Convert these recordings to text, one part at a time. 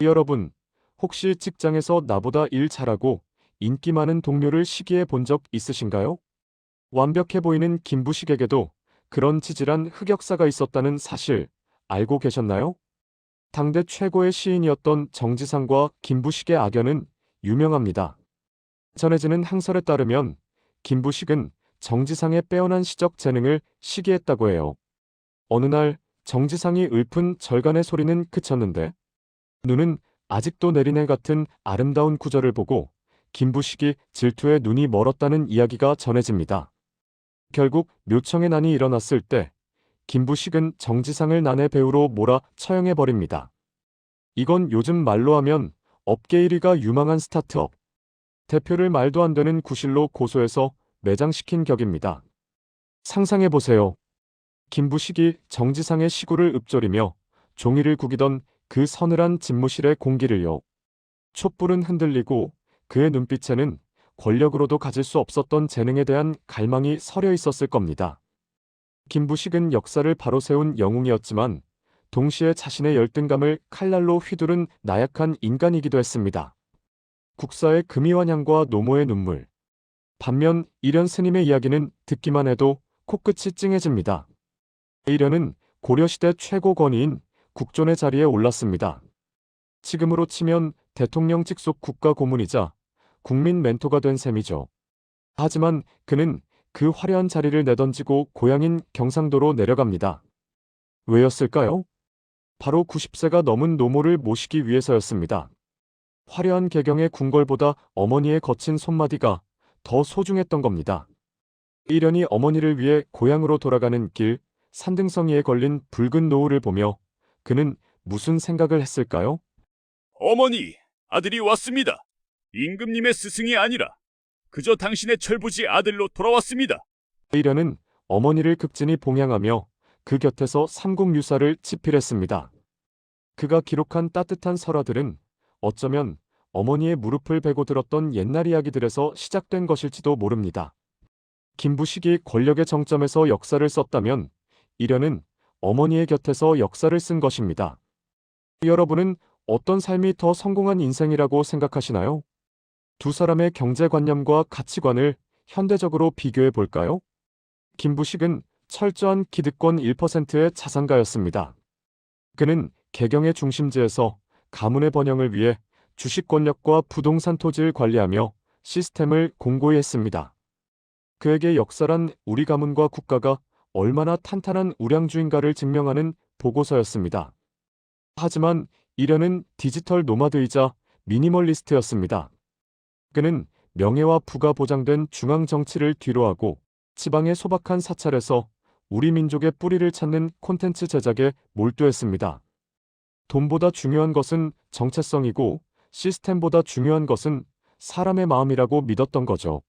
여러분, 혹시 직장에서 나보다 일 잘하고 인기 많은 동료를 시기해 본 적 있으신가요? 완벽해 보이는 김부식에게도 그런 치질한 흑역사가 있었다는 사실 알고 계셨나요? 당대 최고의 시인이었던 정지상과 김부식의 악연은 유명합니다. 전해지는 항설에 따르면 김부식은 정지상의 빼어난 시적 재능을 시기했다고 해요. 어느 날 정지상이 읊은 절간의 소리는 그쳤는데 눈은 아직도 내린해 같은 아름다운 구절을 보고 김부식이 질투에 눈이 멀었다는 이야기가 전해집니다. 결국 묘청의 난이 일어났을 때 김부식은 정지상을 난의 배우로 몰아 처형해 버립니다. 이건 요즘 말로 하면 업계 1위가 유망한 스타트업. 대표를 말도 안 되는 구실로 고소해서 매장시킨 격입니다. 상상해 보세요. 김부식이 정지상의 시구를 읊조리며 종이를 구기던 그 서늘한 집무실의 공기를요. 촛불은 흔들리고 그의 눈빛에는 권력으로도 가질 수 없었던 재능에 대한 갈망이 서려 있었을 겁니다. 김부식은 역사를 바로 세운 영웅이었지만 동시에 자신의 열등감을 칼날로 휘두른 나약한 인간이기도 했습니다. 국사의 금이환향과 노모의 눈물. 반면 이련 스님의 이야기는 듣기만 해도 코끝이 찡해집니다. 이련은 고려시대 최고 권위인 국존의 자리에 올랐습니다. 지금으로 치면 대통령 직속 국가 고문이자 국민 멘토가 된 셈이죠. 하지만 그는 그 화려한 자리를 내던지고 고향인 경상도로 내려갑니다. 왜였을까요? 바로 90세가 넘은 노모를 모시기 위해서였습니다. 화려한 개경의 궁궐보다 어머니의 거친 손마디가 더 소중했던 겁니다. 이련이 어머니를 위해 고향으로 돌아가는 길 산등성이에 걸린 붉은 노을을 보며 그는 무슨 생각을 했을까요? 어머니, 아들이 왔습니다. 임금님의 스승이 아니라 그저 당신의 철부지 아들로 돌아왔습니다. 이련은 어머니를 극진히 봉양하며 그 곁에서 삼국유사를 치필했습니다. 그가 기록한 따뜻한 설화들은 어쩌면 어머니의 무릎을 베고 들었던 옛날 이야기들에서 시작된 것일지도 모릅니다. 김부식이 권력의 정점에서 역사를 썼다면 이련은 어머니의 곁에서 역사를 쓴 것입니다. 여러분은 어떤 삶이 더 성공한 인생이라고 생각하시나요? 두 사람의 경제관념과 가치관을 현대적으로 비교해 볼까요? 김부식은 철저한 기득권 1%의 자산가였습니다. 그는 개경의 중심지에서 가문의 번영을 위해 주식 권력과 부동산 토지를 관리하며 시스템을 공고히 했습니다. 그에게 역사란 우리 가문과 국가가 얼마나 탄탄한 우량주인가를 증명하는 보고서였습니다. 하지만 이련은 디지털 노마드이자 미니멀리스트였습니다. 그는 명예와 부가 보장된 중앙 정치를 뒤로하고 지방의 소박한 사찰에서 우리 민족의 뿌리를 찾는 콘텐츠 제작에 몰두했습니다. 돈보다 중요한 것은 정체성이고 시스템보다 중요한 것은 사람의 마음이라고 믿었던 거죠.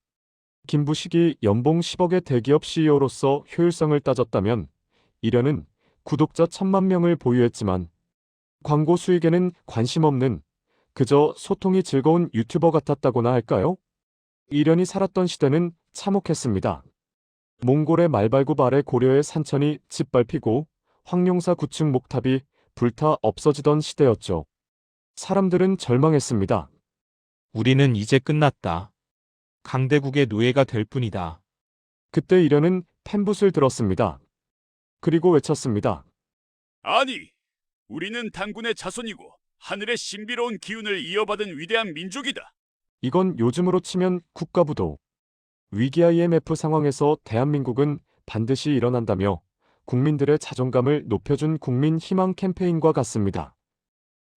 김부식이 연봉 10억의 대기업 CEO로서 효율성을 따졌다면 이련은 구독자 천만 명을 보유했지만 광고 수익에는 관심 없는 그저 소통이 즐거운 유튜버 같았다고나 할까요? 이련이 살았던 시대는 참혹했습니다. 몽골의 말발굽 아래 고려의 산천이 짓밟히고 황룡사 구층 목탑이 불타 없어지던 시대였죠. 사람들은 절망했습니다. 우리는 이제 끝났다. 강대국의 노예가 될 뿐이다. 그때 이련은 펜붓을 들었습니다. 그리고 외쳤습니다. 아니, 우리는 당군의 자손이고 하늘의 신비로운 기운을 이어받은 위대한 민족이다. 이건 요즘으로 치면 국가부도. 위기 IMF 상황에서 대한민국은 반드시 일어난다며 국민들의 자존감을 높여준 국민 희망 캠페인과 같습니다.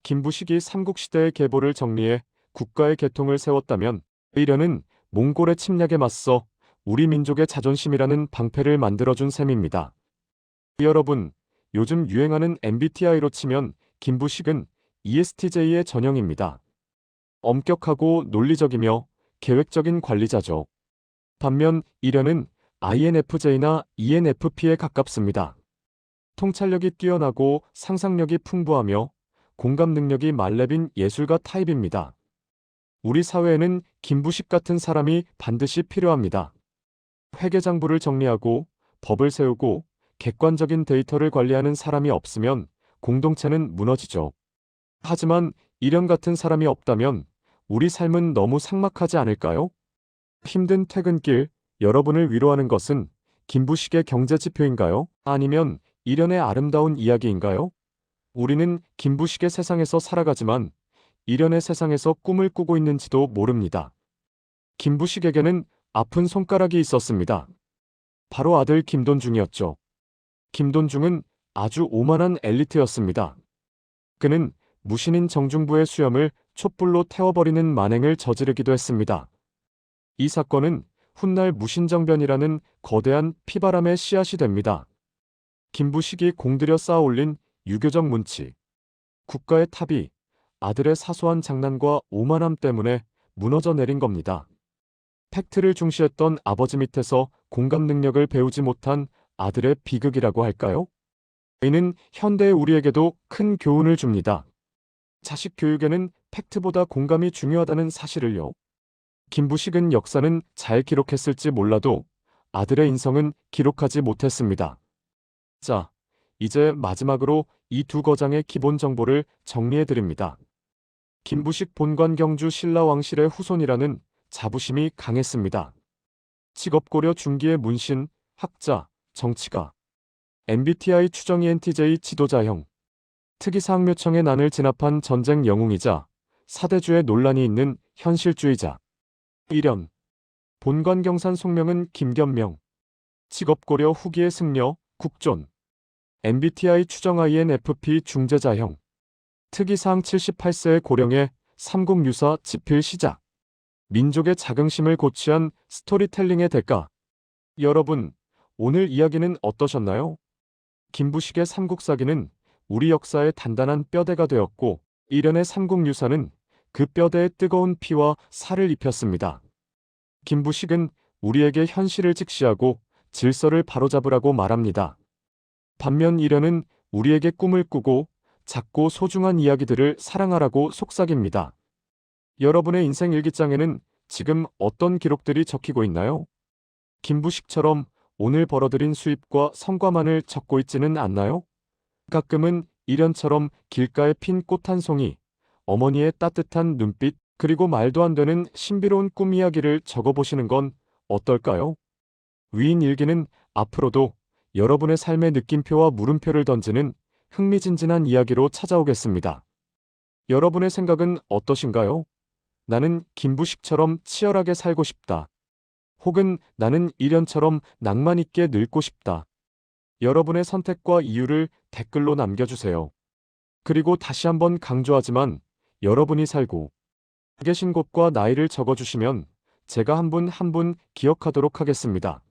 김부식이 삼국시대의 계보를 정리해 국가의 계통을 세웠다면 이련은 몽골의 침략에 맞서 우리 민족의 자존심이라는 방패를 만들어준 셈입니다. 여러분, 요즘 유행하는 MBTI로 치면 김부식은 ESTJ의 전형입니다. 엄격하고 논리적이며 계획적인 관리자죠. 반면 이련은 INFJ나 ENFP에 가깝습니다. 통찰력이 뛰어나고 상상력이 풍부하며 공감 능력이 말렙인 예술가 타입입니다. 우리 사회에는 김부식 같은 사람이 반드시 필요합니다. 회계장부를 정리하고 법을 세우고 객관적인 데이터를 관리하는 사람이 없으면 공동체는 무너지죠. 하지만 이련 같은 사람이 없다면 우리 삶은 너무 삭막하지 않을까요? 힘든 퇴근길 여러분을 위로하는 것은 김부식의 경제 지표인가요? 아니면 이련의 아름다운 이야기인가요? 우리는 김부식의 세상에서 살아가지만 이련의 세상에서 꿈을 꾸고 있는지도 모릅니다. 김부식에게는 아픈 손가락이 있었습니다. 바로 아들 김돈중이었죠. 김돈중은 아주 오만한 엘리트였습니다. 그는 무신인 정중부의 수염을 촛불로 태워버리는 만행을 저지르기도 했습니다. 이 사건은 훗날 무신정변이라는 거대한 피바람의 씨앗이 됩니다. 김부식이 공들여 쌓아올린 유교적 문치, 국가의 탑이 아들의 사소한 장난과 오만함 때문에 무너져 내린 겁니다. 팩트를 중시했던 아버지 밑에서 공감 능력을 배우지 못한 아들의 비극이라고 할까요? 이는 현대의 우리에게도 큰 교훈을 줍니다. 자식 교육에는 팩트보다 공감이 중요하다는 사실을요. 김부식은 역사는 잘 기록했을지 몰라도 아들의 인성은 기록하지 못했습니다. 자, 이제 마지막으로 이 두 거장의 기본 정보를 정리해 드립니다. 김부식 본관 경주 신라 왕실의 후손이라는 자부심이 강했습니다. 직업 고려 중기의 문신, 학자, 정치가, MBTI 추정 ENTJ 지도자형, 특이사항묘청의 난을 진압한 전쟁 영웅이자 사대주의 논란이 있는 현실주의자, 일연, 본관 경산 속명은 김견명, 직업 고려 후기의 승려, 국존, MBTI 추정 INFP 중재자형, 특이사항 78세의 고령의 삼국유사 지필 시작, 민족의 자긍심을 고취한 스토리텔링의 대가. 여러분, 오늘 이야기는 어떠셨나요? 김부식의 삼국사기는 우리 역사의 단단한 뼈대가 되었고, 이련의 삼국유사는 그 뼈대에 뜨거운 피와 살을 입혔습니다. 김부식은 우리에게 현실을 직시하고 질서를 바로잡으라고 말합니다. 반면 이련은 우리에게 꿈을 꾸고 작고 소중한 이야기들을 사랑하라고 속삭입니다. 여러분의 인생 일기장에는 지금 어떤 기록들이 적히고 있나요? 김부식처럼 오늘 벌어들인 수입과 성과만을 적고 있지는 않나요? 가끔은 이련처럼 길가에 핀 꽃 한 송이, 어머니의 따뜻한 눈빛, 그리고 말도 안 되는 신비로운 꿈 이야기를 적어보시는 건 어떨까요? 위인 일기는 앞으로도 여러분의 삶의 느낌표와 물음표를 던지는 흥미진진한 이야기로 찾아오겠습니다. 여러분의 생각은 어떠신가요? 나는 김부식처럼 치열하게 살고 싶다. 혹은 나는 이련처럼 낭만 있게 늙고 싶다. 여러분의 선택과 이유를 댓글로 남겨주세요. 그리고 다시 한번 강조하지만 여러분이 살고 계신 곳과 나이를 적어주시면 제가 한 분 한분 기억하도록 하겠습니다.